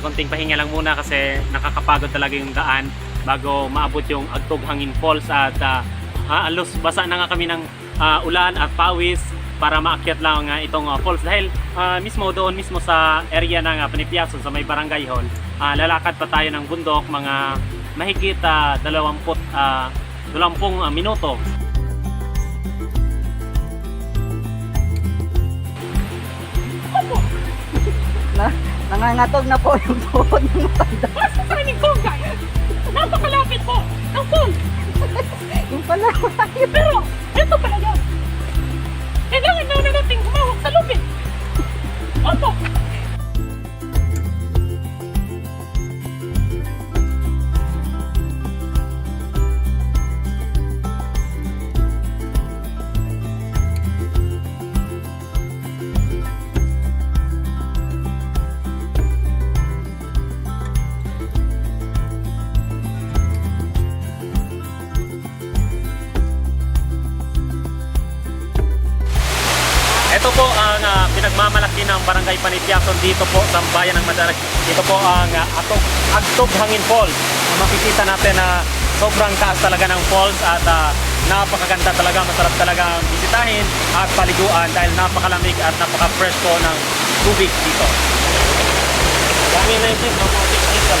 Konting pahinga lang muna kasi nakakapagod talaga yung daan bago maabot yung Agtog Hangin Falls at ah, alos basa na nga kami ng ah, ulan at pawis para maakyat lang nga itong ah, falls dahil ah, mismo doon mismo sa area ng uh, Panipiason sa may barangay hall ah, lalakad pa tayo ng bundok mga mahigit ah, 20 ah, 20 ah, minuto nangangatog na po yung tuhod ng matanda. Sasanin ko, guys. Napakalapit po ng pool. Yung pala, Pero, ito pala yun. Kailangan na na natin humawak sa lupit. Opo. Ito po ang ah, pinagmamalaki ng Barangay Panitiason dito po sa bayan ng Madalag. Ito po ang uh, Atog, Agtog Hangin Falls. Makikita natin na sobrang taas talaga ng falls at ah, napakaganda talaga, masarap talaga bisitahin at paliguan dahil napakalamig at napaka-fresco ng tubig dito. Dami na yung? Mga